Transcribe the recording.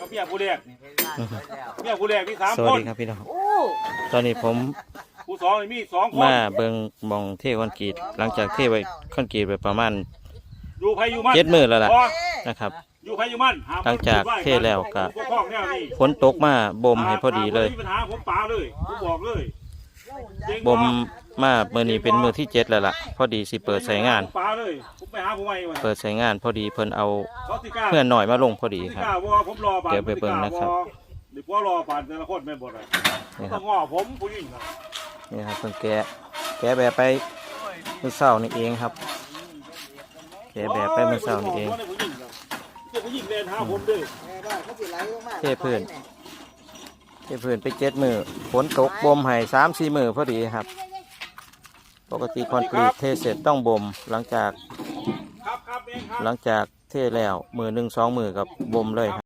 กับเมียผู้แรกเมียผู้แรกมีสามสควัสนดีครับพี่น้อง ตอนนี้ผมผู้สองนี่มีสองคนมาเบิงหมองเทคอนกรีตหลังจากเทไว้คอนกรีตไปประมาณอยู่ไผอยู่มันเจ็ดมื้อแล้วล่ะพอนะครับ อยู่ไผอยู่มันหหลังจากเทแล้วก็ผู้ปกครองแนวนี้ฝนตกมาบ่มให้พอดีเลยมีปัญหาผมปาเลยผมบอกเลยเจ๊ง บ่มมาเมื่อนี้เป็นมือที่เจ็ดแล้วล่ะ พอดีสิเปิดใช้งานผมปาเลยผมไปหาผู้ใหม่ว่ะเปิดใช้งานพอดีเพิ่นเอาเขาสิกล้าเพื่อนหน่อยมาลงพอดีสิครับกล้าว่าผมรอปานเดี๋ยวไปเบิ่งนะครับ เดี๋ยวพ่อรอปานแต่ละคนแม่นบ่ได้นี่คต้รัอบงง้อผมผู้หญิงครับนี่ครับเพิ่นแกะแกะแบบไปมื้อเช้านี่เองครับ แกะแบบไปมื้อเช้านี่เอง โยผมว่าได้ผู้หญิงครับเจ้าผู้หญิงเรียนหาผมเด้อเทพื้น จะพื้นไปเจ็ดมือฝนตกบ่มให้สามสี่มือพอดีครับ ปกติคอนกรีตเทเสร็จต้องบ่มหลังจาก หลังจากเทแล้วมือหนึ่งสองมือกับบ่มเลยค